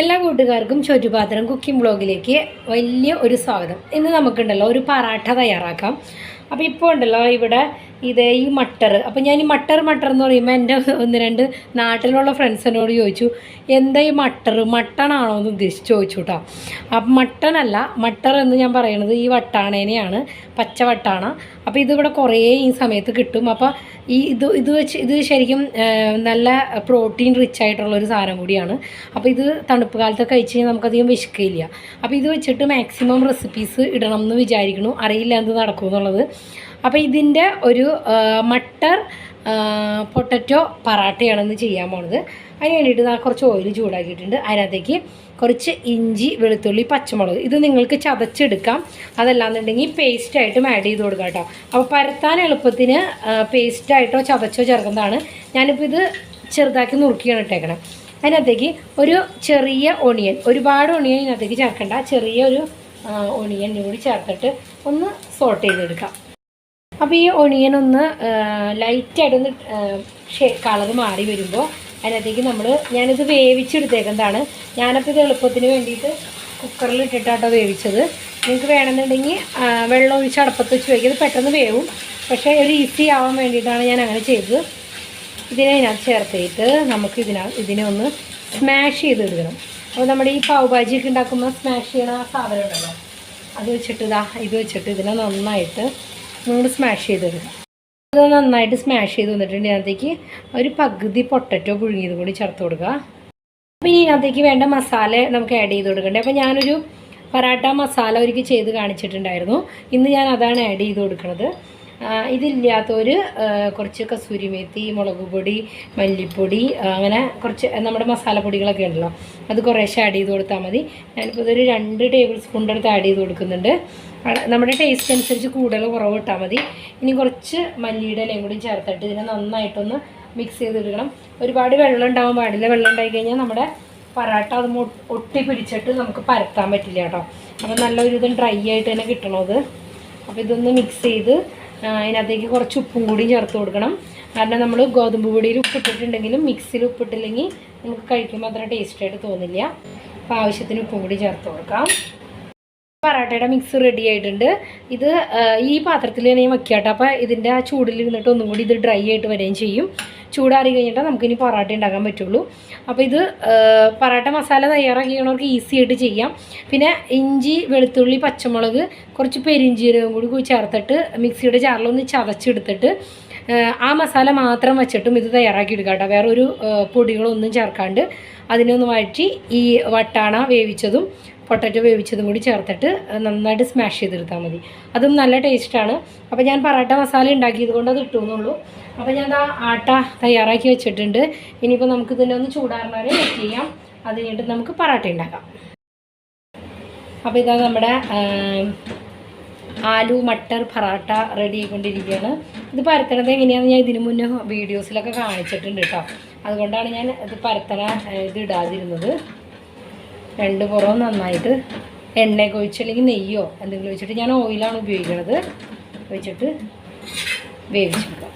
എല്ലാ കൂട്ടുകാർക്കും ചുറ്റുപാത്രം കുക്കിംഗ് ബ്ലോഗിലേക്ക് വലിയ ഒരു സ്വാഗതം. ഇന്ന് നമുക്കുണ്ടല്ലോ ഒരു പറാട്ട തയ്യാറാക്കാം. അപ്പോൾ ഇപ്പോൾ ഉണ്ടല്ലോ ഇവിടെ ഇത് ഈ മട്ടർ അപ്പോൾ ഞാൻ ഈ മട്ടർ മട്ടർ എന്ന് പറയുമ്പോൾ എന്റെ ഒന്ന് രണ്ട് നാട്ടിലുള്ള ഫ്രണ്ട്സിനോട് ചോദിച്ചു എന്താ ഈ മട്ടർ മട്ടണാണോ എന്ന് ഉദ്ദേശിച്ച് ചോദിച്ചു കേട്ടോ അപ്പം മട്ടണല്ല മട്ടർ എന്ന് ഞാൻ പറയണത് ഈ വട്ടാണേനെയാണ് പച്ച വട്ടാണ. അപ്പോൾ ഇതിവിടെ കുറേ ഈ സമയത്ത് കിട്ടും. അപ്പോൾ ഈ ഇത് ഇത് വെച്ച് ഇത് ശരിക്കും നല്ല പ്രോട്ടീൻ റിച്ച് ആയിട്ടുള്ള ഒരു സാധനം കൂടിയാണ്. അപ്പോൾ ഇത് തണുപ്പ് കാലത്തൊക്കെ കഴിച്ച് കഴിഞ്ഞാൽ നമുക്കധികം വിശക്കില്ല. അപ്പോൾ ഇത് വെച്ചിട്ട് മാക്സിമം റെസിപ്പീസ് ഇടണം എന്ന് വിചാരിക്കണു അറിയില്ല എന്ത് നടക്കും എന്നുള്ളത് അപ്പോൾ ഇതിന്റെ ഒരു മട്ടർ പൊട്ടറ്റോ പറാട്ടയാണെന്ന് ചെയ്യാൻ പോണത്. അതിന് വേണ്ടിയിട്ട് ഞാൻ കുറച്ച് ഓയിൽ ചൂടാക്കിയിട്ടുണ്ട്. അതിനകത്തേക്ക് കുറച്ച് ഇഞ്ചി വെളുത്തുള്ളി പച്ചമുളക്. ഇത് നിങ്ങൾക്ക് ചതച്ചെടുക്കാം. അതല്ലാന്നുണ്ടെങ്കിൽ പേസ്റ്റായിട്ടും ആഡ് ചെയ്ത് കൊടുക്കാം കേട്ടോ. അപ്പോൾ പരത്താൻ എളുപ്പത്തിന് പേസ്റ്റായിട്ടോ ചതച്ചോ ചേർക്കുന്നതാണ് ഞാനിപ്പോൾ ഇത് ചെറുതാക്കി നുറുക്കിയാണ് ഇട്ടേക്കണം. അതിനകത്തേക്ക് ഒരു ചെറിയ ഒണിയൻ ഒരുപാട് ഒണിയൻ ഇതിനകത്തേക്ക് ചേർക്കണ്ട. ചെറിയ ഒരു ഒണിയൻ കൂടി ചേർത്തിട്ട് ഒന്ന് സോട്ട് ചെയ്തെടുക്കാം. അപ്പോൾ ഈ ഒണിയൻ ഒന്ന് ലൈറ്റായിട്ടൊന്ന് കളർ മാറി വരുമ്പോൾ അതിനകത്തേക്ക് നമ്മൾ ഞാനിത് വേവിച്ചെടുത്തേക്കുന്നതാണ് ഞാനപ്പോൾ ഇത് എളുപ്പത്തിന് വേണ്ടിയിട്ട് കുക്കറിൽ ഇട്ടിട്ടാട്ടോ വേവിച്ചത്. നിങ്ങൾക്ക് വേണമെന്നുണ്ടെങ്കിൽ വെള്ളം ഒഴിച്ച് അടപ്പത്ത് വെച്ച് വയ്ക്കുന്നത് പെട്ടെന്ന് വേവും. പക്ഷേ ഒരു ഈസി ആവാൻ വേണ്ടിയിട്ടാണ് ഞാൻ അങ്ങനെ ചെയ്തത്. ഇതിനെ ഇതിനകത്ത് ചേർത്തിട്ട് നമുക്ക് ഇതിനാ ഇതിനെ ഒന്ന് സ്മാഷ് ചെയ്ത് എടുക്കണം അപ്പോൾ നമ്മുടെ ഈ പാവ് ഭാജിയൊക്കെ ഉണ്ടാക്കുമ്പോൾ സ്മാഷ് ചെയ്യണ ആ സാധനം ഉണ്ടല്ലോ അത് വെച്ചിട്ട് ഇതാ ഇത് വെച്ചിട്ട് ഇതിനെ നന്നായിട്ട് നമ്മൾ സ്മാഷ് ചെയ്തെടുക്കുക അത് നന്നായിട്ട് സ്മാഷ് ചെയ്ത് വന്നിട്ടുണ്ട്. ഇതിനകത്തേക്ക് ഒരു പകുതി പൊട്ടറ്റോ പുഴുങ്ങിയത് കൂടി ചേർത്ത് കൊടുക്കുക. അപ്പോൾ ഇനി ഇതിനകത്തേക്ക് വേണ്ട മസാല നമുക്ക് ആഡ് ചെയ്ത് കൊടുക്കണ്ടേ. അപ്പോൾ ഞാനൊരു പറാട്ട മസാല ഒരുക്കി ചെയ്ത് കാണിച്ചിട്ടുണ്ടായിരുന്നു. ഇന്ന് ഞാൻ അതാണ് ആഡ് ചെയ്ത് കൊടുക്കുന്നത് ഇതില്ലാത്തവർ കുറച്ച് കസൂരി മേത്തി മുളക് പൊടി മല്ലിപ്പൊടി അങ്ങനെ കുറച്ച് നമ്മുടെ മസാലപ്പൊടികളൊക്കെ ഉണ്ടല്ലോ. അത് കുറേശ്ശെ ആഡ് ചെയ്ത് കൊടുത്താൽ മതി. ഞാനിപ്പോൾ ഇതൊരു രണ്ട് ടേബിൾ സ്പൂണിന്റെ അടുത്ത് ആഡ് ചെയ്ത് കൊടുക്കുന്നുണ്ട്. നമ്മുടെ ടേസ്റ്റ് അനുസരിച്ച് കൂടുതൽ കുറവ് ഇട്ടാൽ മതി. ഇനി കുറച്ച് മല്ലിയുടെ ഇലയും കൂടി ചേർത്തിട്ട് ഇതിനെ നന്നായിട്ടൊന്ന് മിക്സ് ചെയ്തിടണം ഒരുപാട് വെള്ളം ഉണ്ടാവാൻ പാടില്ല. വെള്ളം ഉണ്ടായി കഴിഞ്ഞാൽ നമ്മുടെ പറാട്ട അത് ഒട്ടി പിടിച്ചിട്ട് നമുക്ക് പരത്താൻ പറ്റില്ല കേട്ടോ. അപ്പോൾ നല്ലൊരു ഇതും ഡ്രൈ ആയിട്ട് തന്നെ കിട്ടണത് അപ്പോൾ ഇതൊന്ന് മിക്സ് ചെയ്ത് അതിനകത്തേക്ക് കുറച്ച് ഉപ്പും കൂടി ചേർത്ത് കൊടുക്കണം. കാരണം നമ്മൾ ഗോതമ്പ് പൊടിയിൽ ഉപ്പിട്ടിട്ടുണ്ടെങ്കിലും മിക്സിയിൽ ഉപ്പിട്ടില്ലെങ്കിൽ നമുക്ക് കഴിക്കുമ്പോൾ അത്ര ടേസ്റ്റായിട്ട് തോന്നില്ല. അപ്പോൾ ആവശ്യത്തിന് ഉപ്പും കൂടി ചേർത്ത് കൊടുക്കാം. പറാട്ടയുടെ മിക്സ് റെഡി ആയിട്ടുണ്ട്. ഇത് ഈ പാത്രത്തിൽ തന്നെ ഞാൻ വെക്കാട്ടോ അപ്പോൾ ഇതിന്റെ ആ ചൂടിൽ നിന്നിട്ട് ഒന്നും കൂടി ഇത് ഡ്രൈ ആയിട്ട് വരികയും ചെയ്യും. ചൂടാറി കഴിഞ്ഞിട്ട് നമുക്കിനി പൊറാട്ട ഉണ്ടാക്കാൻ പറ്റുള്ളൂ. അപ്പോൾ ഇത് പൊറോട്ട മസാല തയ്യാറാക്കിയവർക്ക് ഈസി ആയിട്ട് ചെയ്യാം. പിന്നെ ഇഞ്ചി വെളുത്തുള്ളി പച്ചമുളക് കുറച്ച് പെരിഞ്ചീരകം കൂടി ചേർത്തിട്ട് മിക്സിയുടെ ജാറിലൊന്ന് ചതച്ചെടുത്തിട്ട് ആ, മസാല മാത്രം വെച്ചിട്ടും ഇത് തയ്യാറാക്കി എടുക്കാം കേട്ടോ. വേറൊരു പൊടികളൊന്നും ചേർക്കാണ്ട്. അതിനൊന്ന് വഴറ്റി ഈ വട്ടാണ വേവിച്ചതും പൊട്ടറ്റോ വേവിച്ചതും കൂടി ചേർത്തിട്ട് നന്നായിട്ട് സ്മാഷ് ചെയ്തെടുത്താൽ മതി. അതും നല്ല ടേസ്റ്റാണ് അപ്പോൾ ഞാൻ പറാട്ട മസാല ഉണ്ടാക്കിയത് കൊണ്ട് അത് ഇട്ടുന്നുള്ളൂ അപ്പോൾ ഞാൻ ആ ആട്ട തയ്യാറാക്കി വെച്ചിട്ടുണ്ട്. ഇനിയിപ്പോൾ നമുക്ക് ഇതിനെ ഒന്ന് ചൂടാറിനാൽ വെയിറ്റ് ചെയ്യാം. അത് കഴിഞ്ഞിട്ട് നമുക്ക് പറാട്ട ഉണ്ടാക്കാം. അപ്പോൾ ഇതാ നമ്മുടെ ആലു മട്ടർ പറാട്ട റെഡി ആയിക്കൊണ്ടിരിക്കുകയാണ്. ഇത് പരത്തണത് എങ്ങനെയാണെന്ന് ഞാൻ ഇതിനു മുന്നേ വീഡിയോസിലൊക്കെ കാണിച്ചിട്ടുണ്ട് കേട്ടോ അതുകൊണ്ടാണ് ഞാൻ ഇത് പരത്തണ ഇത് ഇടാതിരുന്നത്. രണ്ട് പുറവും നന്നായിട്ട് എണ്ണയൊക്കെ ഒഴിച്ച് അല്ലെങ്കിൽ നെയ്യോ എന്തെങ്കിലും ഒഴിച്ചിട്ട് ഞാൻ ഓയിലാണ് ഉപയോഗിക്കുന്നത് ഒഴിച്ചിട്ട് വേവിച്ചെടുക്കാം.